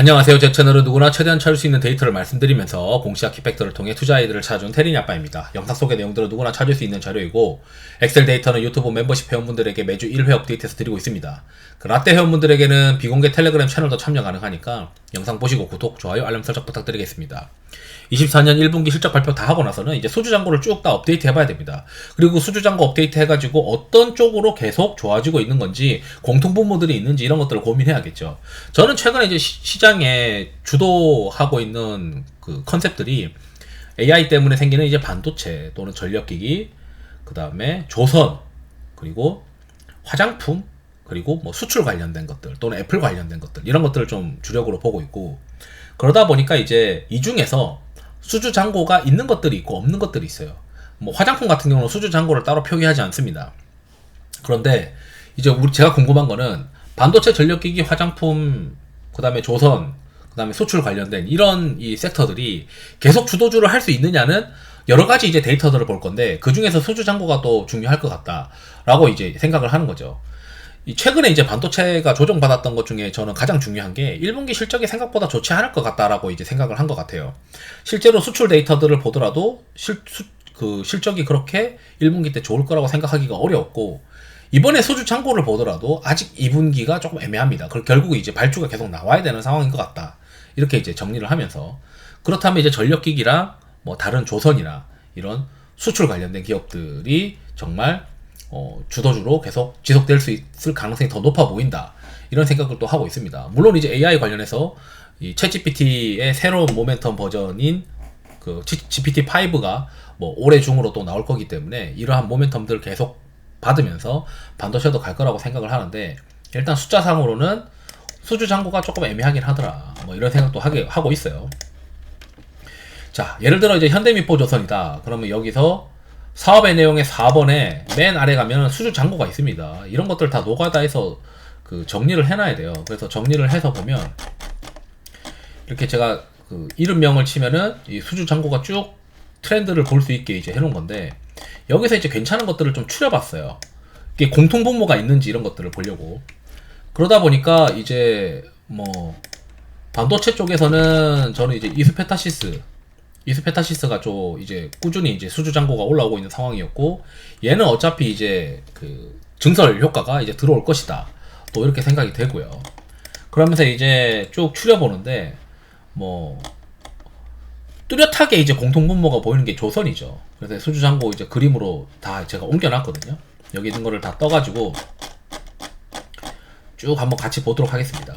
안녕하세요. 제 채널은 누구나 최대한 찾을 수 있는 데이터를 말씀드리면서 공시학 키팩터를 통해 투자 아이들을 찾아준 테린이 아빠입니다. 영상 속의 내용들은 누구나 찾을 수 있는 자료이고 엑셀 데이터는 유튜브 멤버십 회원분들에게 매주 1회 업데이트해서 드리고 있습니다. 그 라떼 회원분들에게는 비공개 텔레그램 채널도 참여 가능하니까 영상 보시고 구독, 좋아요, 알람 설정 부탁드리겠습니다. 24년 1분기 실적 발표 다 하고 나서는 이제 수주 잔고를 쭉 다 업데이트 해봐야 됩니다. 그리고 수주 잔고 업데이트 해가지고 어떤 쪽으로 계속 좋아지고 있는 건지 공통 분모들이 있는지 이런 것들을 고민해야겠죠. 저는 최근에 이제 시, 장에 주도하고 있는 그 컨셉들이 AI 때문에 생기는 이제 반도체 또는 전력기기, 그 다음에 조선, 그리고 화장품, 그리고 뭐 수출 관련된 것들 또는 애플 관련된 것들 이런 것들을 좀 주력으로 보고 있고 그러다 보니까 이제 이 중에서 수주 잔고가 있는 것들이 있고 없는 것들이 있어요. 뭐 화장품 같은 경우는 수주 잔고를 따로 표기하지 않습니다. 그런데 이제 우리 제가 궁금한 거는 반도체 전력기기 화장품 그다음에 조선 그다음에 수출 관련된 이런 이 섹터들이 계속 주도주를 할 수 있느냐는 여러 가지 이제 데이터들을 볼 건데 그 중에서 수주 잔고가 또 중요할 것 같다라고 이제 생각을 하는 거죠. 최근에 이제 반도체가 조정받았던 것 중에 저는 가장 중요한 게 1분기 실적이 생각보다 좋지 않을 것 같다라고 이제 생각을 한 것 같아요. 실제로 수출 데이터들을 보더라도 실, 수, 그 실적이 그렇게 1분기 때 좋을 거라고 생각하기가 어려웠고 이번에 소주 창고를 보더라도 아직 2분기가 조금 애매합니다. 그 결국 이제 발주가 계속 나와야 되는 상황인 것 같다. 이렇게 이제 정리를 하면서 그렇다면 이제 전력기기랑 뭐 다른 조선이나 이런 수출 관련된 기업들이 정말 어, 주도주로 계속 지속될 수 있을 가능성이 더 높아 보인다. 이런 생각을 또 하고 있습니다. 물론 이제 AI 관련해서 이 챗GPT의 새로운 모멘텀 버전인 그 GPT-5가 뭐 올해 중으로 또 나올 거기 때문에 이러한 모멘텀들을 계속 받으면서 반도체도 갈 거라고 생각을 하는데 일단 숫자상으로는 수주 잔고가 조금 애매하긴 하더라. 뭐 이런 생각도 하게 하고 있어요. 자, 예를 들어 이제 현대미포 조선이다. 그러면 여기서 사업의 내용의 4번에 맨 아래 가면 수주 잔고가 있습니다. 이런 것들 다 노가다해서 그 정리를 해놔야 돼요. 그래서 정리를 해서 보면 이렇게 제가 그 이름명을 치면은 이 수주 잔고가 쭉 트렌드를 볼 수 있게 이제 해놓은 건데 여기서 이제 괜찮은 것들을 좀 추려봤어요. 이게 공통 분모가 있는지 이런 것들을 보려고. 그러다 보니까 이제 뭐 반도체 쪽에서는 저는 이제 이스페타시스 이스페타시스가 좀 이제 꾸준히 이제 수주 잔고가 올라오고 있는 상황이었고 얘는 어차피 이제 그 증설 효과가 이제 들어올 것이다. 또 이렇게 생각이 되고요. 그러면서 이제 쭉 추려보는데 뭐 뚜렷하게 이제 공통분모가 보이는 게 조선이죠. 그래서 수주 잔고 이제 그림으로 다 제가 옮겨놨거든요. 여기 있는 거를 다 떠가지고 쭉 한번 같이 보도록 하겠습니다.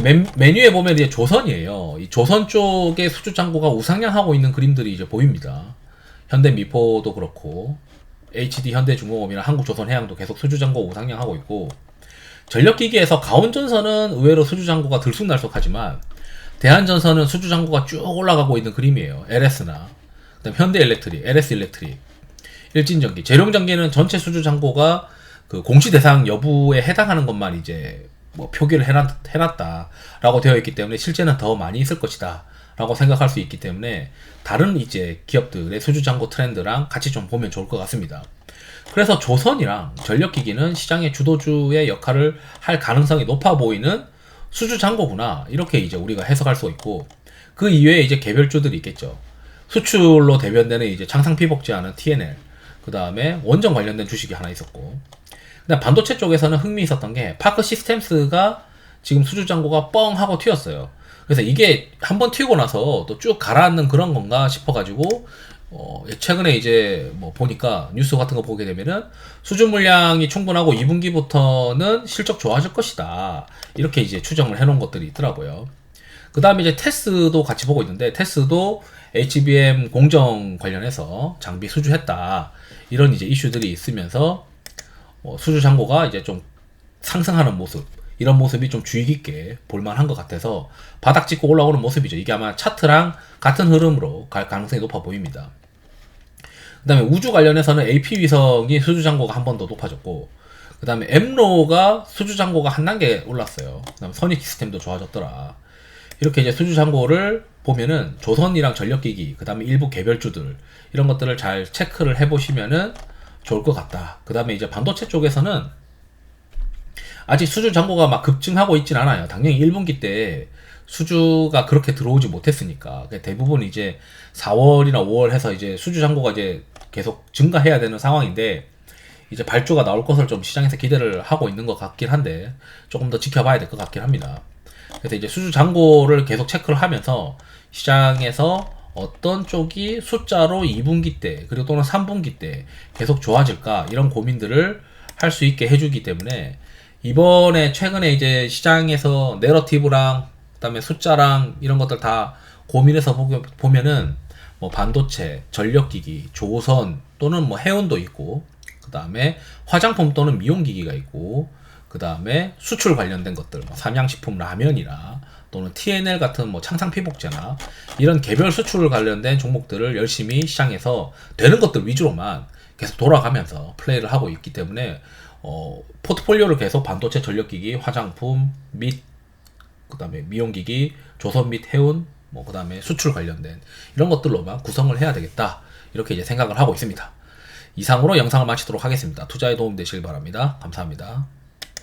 메, 메뉴에 보면 이제 조선이에요. 이 조선 쪽에 수주 창고가 우상향하고 있는 그림들이 이제 보입니다. 현대 미포도 그렇고 HD 현대 중공업이나 한국조선해양도 계속 수주 창고 우상향하고 있고 전력기기에서 가온전선은 의외로 수주 창고가 들쑥날쑥하지만 대한전선은 수주 창고가 쭉 올라가고 있는 그림이에요. LS나 그다음 현대엘렉트릭, LS 일렉트릭, 일진전기, 재룡전기는 전체 수주 창고가 그 공시 대상 여부에 해당하는 것만 이제 뭐 표기를 해놨, 해놨다라고 되어 있기 때문에 실제는 더 많이 있을 것이다. 라고 생각할 수 있기 때문에 다른 이제 기업들의 수주 잔고 트렌드랑 같이 좀 보면 좋을 것 같습니다. 그래서 조선이랑 전력기기는 시장의 주도주의 역할을 할 가능성이 높아 보이는 수주 잔고구나. 이렇게 이제 우리가 해석할 수 있고 그 이외에 이제 개별주들이 있겠죠. 수출로 대변되는 이제 창상 피복제하는 TNL, 그 다음에 원전 관련된 주식이 하나 있었고, 근데 반도체 쪽에서는 흥미 있었던 게 파크 시스템스가 지금 수주 잔고가 뻥 하고 튀었어요. 그래서 이게 한번 튀고 나서 또 쭉 가라앉는 그런 건가 싶어가지고 어, 최근에 이제 뭐 보니까 뉴스 같은 거 보게 되면은 수주 물량이 충분하고 2분기부터는 실적 좋아질 것이다. 이렇게 이제 추정을 해놓은 것들이 있더라고요. 그 다음에 이제 테스도 같이 보고 있는데 테스도 HBM 공정 관련해서 장비 수주했다. 이런 이제 이슈들이 있으면서 뭐 수주 잔고가 이제 좀 상승하는 모습 이런 모습이 좀 주의 깊게 볼만한 것 같아서 바닥 찍고 올라오는 모습이죠. 이게 아마 차트랑 같은 흐름으로 갈 가능성이 높아 보입니다. 그 다음에 우주 관련해서는 AP 위성이 수주 잔고가 한 번 더 높아졌고 그 다음에 엠로가 수주 잔고가 한 단계 올랐어요. 그 다음에 선익 시스템도 좋아졌더라. 이렇게 이제 수주 잔고를 보면은 조선이랑 전력기기, 그 다음에 일부 개별주들 이런 것들을 잘 체크를 해보시면은 좋을 것 같다. 그 다음에 이제 반도체 쪽에서는 아직 수주 잔고가 막 급증하고 있진 않아요. 당연히 1분기 때 수주가 그렇게 들어오지 못했으니까 그러니까 대부분 이제 4월이나 5월 해서 이제 수주 잔고가 이제 계속 증가해야 되는 상황인데 이제 발주가 나올 것을 좀 시장에서 기대를 하고 있는 것 같긴 한데 조금 더 지켜봐야 될 것 같긴 합니다. 그래서 이제 수주 잔고를 계속 체크를 하면서 시장에서 어떤 쪽이 숫자로 2분기 때 그리고 또는 3분기 때 계속 좋아질까 이런 고민들을 할 수 있게 해주기 때문에 이번에 최근에 이제 시장에서 내러티브랑 그다음에 숫자랑 이런 것들 다 고민해서 보게- 보면은 뭐 반도체, 전력기기, 조선 또는 뭐 해운도 있고 그 다음에 화장품 또는 미용기기가 있고 그 다음에 수출 관련된 것들 뭐 삼양식품 라면이나 또는 TNL 같은 뭐 창상 피복제나 이런 개별 수출 관련된 종목들을 열심히 시장에서 되는 것들 위주로만 계속 돌아가면서 플레이를 하고 있기 때문에 어, 포트폴리오를 계속 반도체 전력기기 화장품 및 그다음에 미용기기, 조선 및 해운, 뭐 그다음에 수출 관련된 이런 것들로만 구성을 해야 되겠다. 이렇게 이제 생각을 하고 있습니다. 이상으로 영상을 마치도록 하겠습니다. 투자에 도움 되시길 바랍니다. 감사합니다.